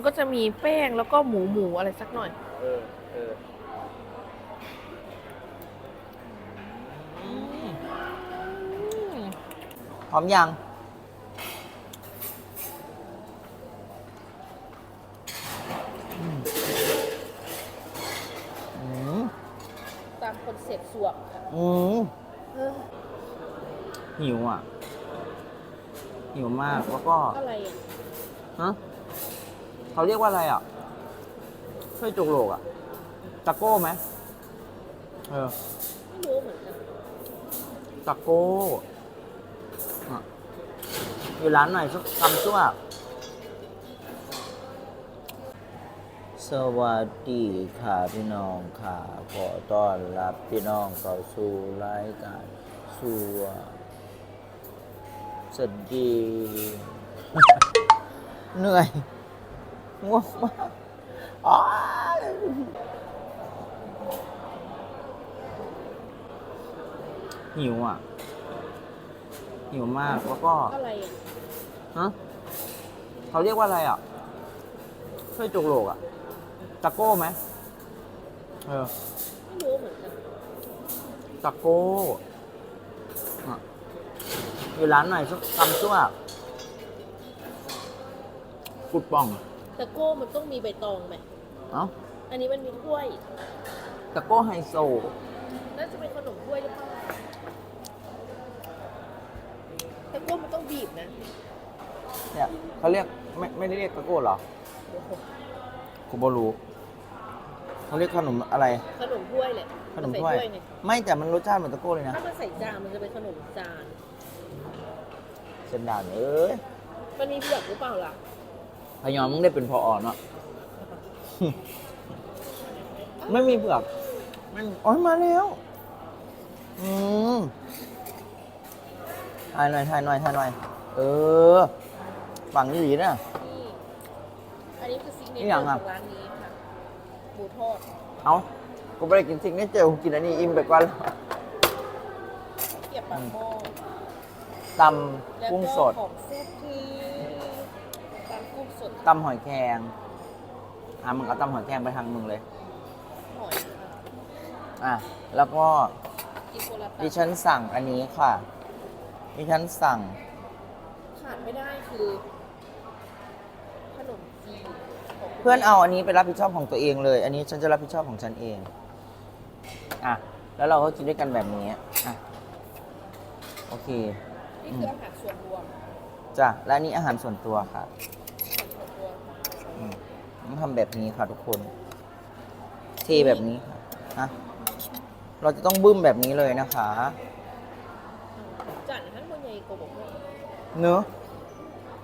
มันก็จะมีแป้งแล้วก็หมูหมูอะไรสักหน่อย เออเออพร้อมยัง อืมตามคอนเซ็ปต์สวบค่ะอืมเออหิวอะ หิวมาก แล้วก็อะไรอะ ฮะ เขาเรียกว่าอะไรอะช่วยจุกโหลกอะตะโก้ไหมเออไม่รู้เหมือนกันตะโก้อะอยู่ร้านไหนสักคำชั่วสวัสดีค่ะพี่น้องค่ะ ขอต้อนรับพี่น้องเข้าสู่รายการสัวสวัสดี เหนื่อย ง่วงมากอ้ายหิวอะ หิวมากแล้วก็อะไรอะฮะเขาเรียกว่าอะไรอะช่วยจุกโหลกอะตะโก้ไหมเออไม่รู้เหมือนกันตะโก้อะอยู่ร้านไหนสักคำชั่วกุดป่อง แต่โก้มันต้องมีใบตองไหม เอ้าอันนี้มันมีถ้วย ตะโก้ไฮโซ น่าจะเป็นขนมถ้วยหรือเปล่าแต่โก้มันต้องบีบนะเนี่ยเขาเรียกไม่ไม่ได้เรียกตะโก้เหรอโอ้โหกูบรู้เขาเรียกขนมอะไร ขนมถ้วยแหละขนมใส่ถ้วยไงไม่แต่มันรสชาติเหมือนตะโก้เลยนะถ้ามันใส่จานมันจะเป็นขนมจาน เส้นดานเอ้ย มันมีเผือกหรือเปล่าล่ะ พยอมมึงได้เป็นพออ่อนเนาะ ไม่มีเผือกไม่มีโอ้ยมาแล้ว อืมถ่ายหน่อยถ่ายหน่อยถ่ายหน่อย เออ ฝั่งนี้ดีนะ นี่อันนี้คือซิกเนนี่เจยัองร์อะของร้านนี้ค่ะหมูทอดเอากูไม่ได้กินสิ่งนี้เจอกูกินอันนี้อิ่มไปก่อนเกี๊ยวปากหม้อตแล้วำกุ้งก็สดของซุปคือตำกุ้ง สดตำหอยแครงอะมึงเอาตำหอยแครงไปทางมึงเลย หอยค่ะอะ แล้วก็กินโคลาดิตัฉันสั่งอันนี้ค่ะ ดิฉันสั่ง ขาดไม่ได้คือขนมจีนของเพื่อนเอาอันนี้ไปรับผิดชอบของตัวเองเลย อันนี้ฉันจะรับผิดชอบของฉันเอง อะ แล้วเราก็กินด้วยกันแบบนี้ อะ โอเค นี่คืออาหารส่วนรวมจ้ะ และอันนี้อาหารส่วนตัวค่ะ ส่วนรวมค่ะ อืม ต้องทำแบบนี้ค่ะทุกคน เทแบบนี้ค่ะอะเราจะต้องบึ้มแบบนี้เลยนะคะจันทั้งคนใหญ่กบอกว่าเนอะ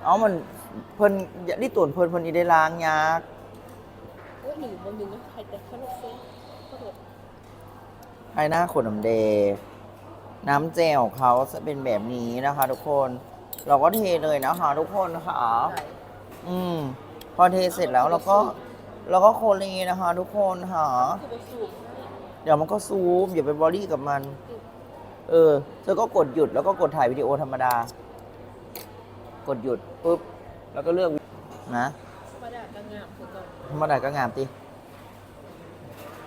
เอามันเพิ่นอย่าได้ตรวจเพิ่นเพิ่นอีได้ล้างยากเอ้ยหนึ่งบนหนึ่งนะใครแต่ขนมเส้นขนมภายหน้าขวดน้ำเดน้ำแจ่วเขาจะเป็นแบบนี้นะคะ ทุกคน เราก็เทเลยนะคะ ทุกคนค่ะไหนอืม พอเทเสร็จแล้วเราก็เราก็โคลีนะคะ ทุกคนค่ะคือไปสูบให้เดี๋ยวมันก็ซูมอย่าไปบอดี้กับมัน เออเธอก็กดหยุดแล้วก็กดถ่ายวิดีโอธรรมดา กดหยุดปุ๊บแล้วก็เลือกนะธรรมดาก็งามคือก่อนธรรมดาก็งามติ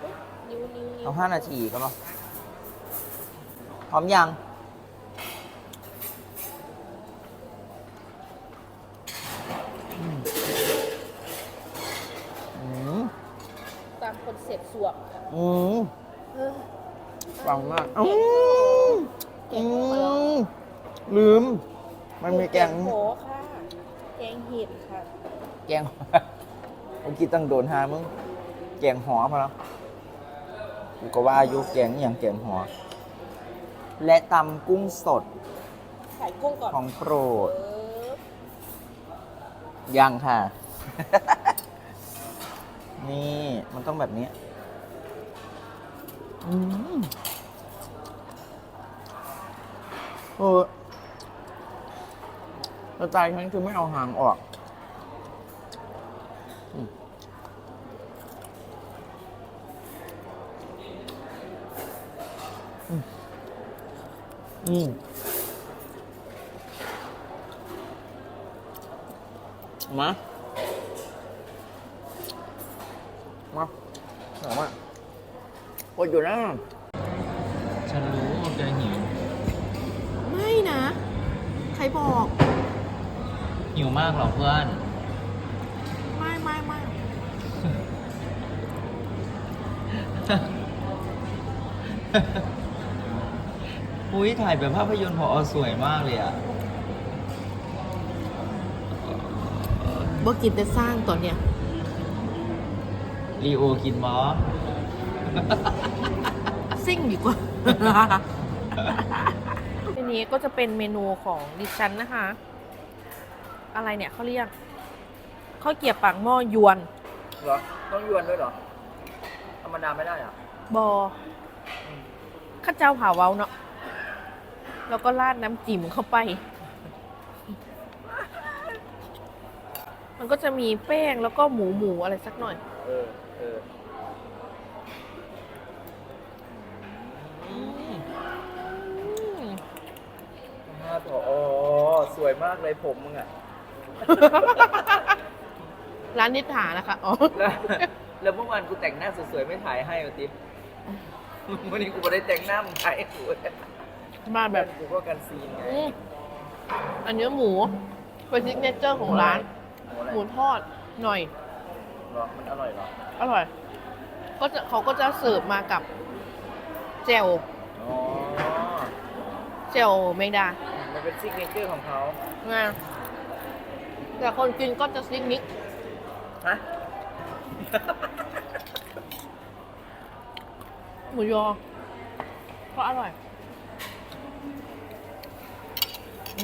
เฮ้ยนิ้วนิ้วเอาห้านาทีก็เนาพร้อมยัง อืมอืม ตามคอน เซ็ปต์สวบค่ะอืมเออฟังมากอืมอืมลืม มันมีแกงโหค่ะ แกงเห็ดค่ะ แกงเมื่อกี้ตั้งโดนหามึง แกงหอพะเนาะกูก็ว่าอยู่แกงอหย่างแกงหอ และตำกุ้งสดใส่กุ้งก่อนของโปรเอดอยังค่ะ นี่มันต้องแบบนี้อืมเออแต่ใจฉันคือไม่เอาหางออกอืมมา มาหอมอะโอ้ยอยู่นะ ฉันรู้ว่าแกหิว ไม่นะ ใครบอก หิวมากเหรอเพื่อน ไม่ไม่ไม่อุ้ยถ่ายแบบภาพยนตร์พอสวยมากเลยอะบ่กินแต่สร้างตอนเนี้ย รีโอกินมอ ซิ่งดีกว่า ทีนี้ก็จะเป็นเมนูของดิฉันนะคะ อะไรเนี่ยเขาเรียกข้าวเกรียบปากหม้อยวนเหรอ ต้องยวนด้วยเหรอ ธรรมดาไม่ได้เหรอะบอข้าเจ้าผ่าเว้าเนาะแล้วก็ราดน้ำจิ้มเข้าไป มันก็จะมีแป้งแล้วก็หมูหมูอะไรสักหน่อย เออ เอออืมหน้าถออ๋อสวยมากเลยผมมึงอะ ร้านนิถานะคะอ๋อแล้วแล้วเมื่อวานกูแต่งหน้าสวยๆไม่ถ่ายให้มาติวันนี้กูไม่ได้แต่งหน้ามึงถ่ายให้กูเลยมาแบบกูก็กันซีนไงอืมอันเนื้อหมูเป็นซิกเนเจอร์ของร้าน หมูอะไรหมูทอดหน่อยเหรอมันอร่อยเหรอ อร่อย ก็จะเขาก็จะเสิร์ฟมากับเจลอ๋อ เจลแมงดามันเป็นซิกเนเจอร์ของเขาไงแต่คนกินก็จะซิกนิกฮะ หมูยอ ก็อร่อย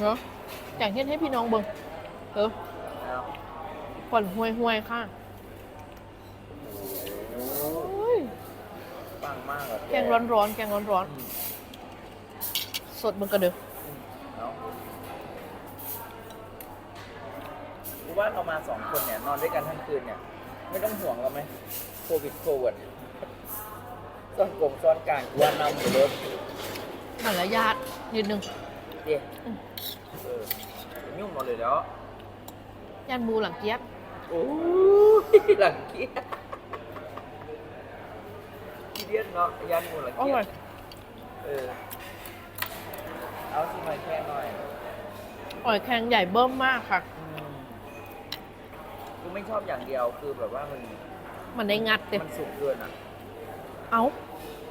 เนาะอย่างเช่นให้พี่น้องเบิงเออเอาก่อนห่วยห่วยๆค่ะ แกงร้อนๆแกงร้อนอืมๆสดเบิงกระเดือเอากูว่าเรามาสองคนเนี่ยนอนด้วยกันทั้งคืนเนี่ย ไม่ต้องห่วงเราไหมโควิดโควิดซ่อนกลมซ่อนกลางกูว่านำอยู่เลยมารยาทนิดนึงเดี๋ยวเออยุ่งหมดเลยแล้ว ย่านบูหลังเจี๊ยบ โอ้ยหลังเกียร์ที เดียนเนาะยันหมูหลังอเกียร่อยร์เออเอาสิมาแค่หน่อยอ่อยแข็งใหญ่เบิ้มมากค่ะ อืมกูไม่ชอบอย่างเดียวคือแบบว่ามันมันได้งัดเต็มมันสุกเกินอะเอา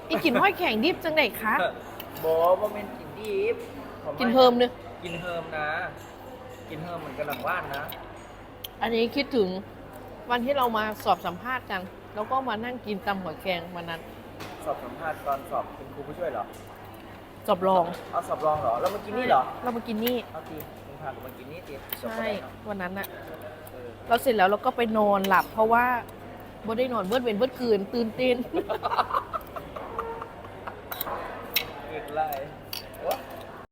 อีกกินห้อยแข็งดิบจังไหนคะ บอว่ามันกินดิบขาไกินเพิ่มเนี่ยกินเฮิมนะ กินเฮิมเหมือนกันหลังบ้านนะ อันนี้คิดถึงวันที่เรามาสอบสัมภาษณ์กัน แล้วก็มานั่งกินตำหัวแกงวันนั้น สอบสัมภาษณ์ตอนสอบเป็นครูผู้ช่วยเหรอสอบรองเอาสอบรองเหรอแล้วมากินนี่เหรอเรามากินนี่เอาทีมึงพากูมากินนี่ทีจบใช่ไปแล้ววันนั้นอะเออเราเสร็จแล้วเราก็ไปนอนหลับ เพราะว่าบ่ได้นอนเบิดเวนเบิดคืนตื่นเต้น อีกไร